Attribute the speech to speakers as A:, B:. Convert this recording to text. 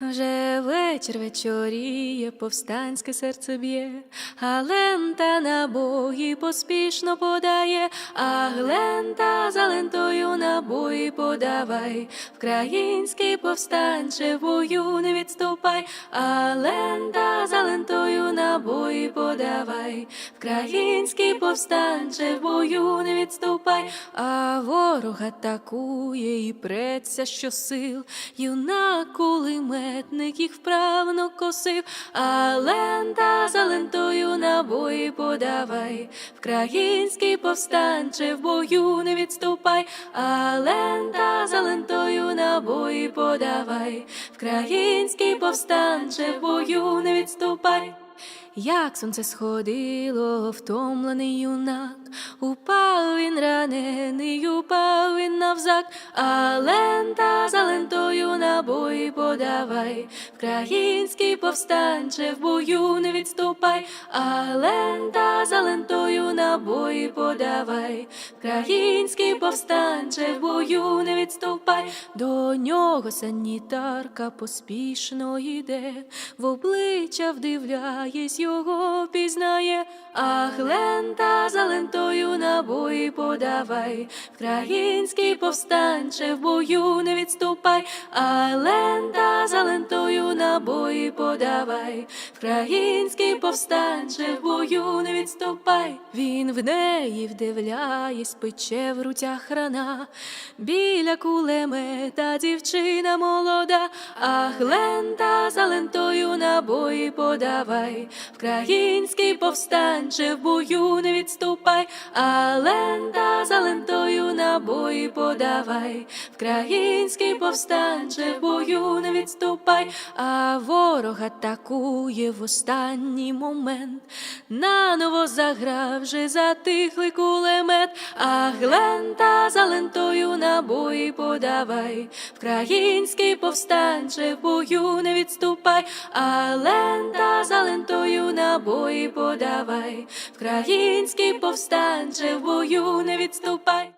A: Вже вечір вечоріє, повстанське серце б'є, а лента набої поспішно подає, а глента за лентою набої подавай, Вкраїнський повстанче бою не відступай, а лента за лентою набої подавай, Вкраїнський повстанче в бою не відступай, а ворог атакує і преться щосил, юнак кулеметник їх вправно косив, а лента за лентою набої подавай, Вкраїнський повстанче в бою не відступай, а лента за лентою набої подавай, Вкраїнський повстанче в бою не відступай. Як сонце сходило, втомлений юнак, упав він ранений, упав навзак, а лента за лентою набої подавай, Вкраїнський повстанче в бою не відступай, а лента за лентою набої подавай, Вкраїнський повстанче в бою не відступай, до нього санітарка поспішно йде, в обличчя вдивляєсь, його пізнає, ах, лента за лентою набої подавай, Вкраїнський повстанче в бою не відступай, а лента за лентою набої подавай, Вкраїнський повстанче в бою не відступай, він в неї вдивляєсь, пече в рутях рана, біля кулемета дівчина молода, ах, лента за лентою набої подавай, Вкраїнський повстанче в бою не відступай, а лента за лентою набої подавай, Вкраїнський повстанче в бою не відступай, а ворог атакує в останній момент, наново заграв вже затихлий кулемет, ах, лента за лентою набої подавай, Вкраїнський повстанче в бою не відступай, а лента за лентою набої подавай, Вкраїнський повстанче в бою не відступай.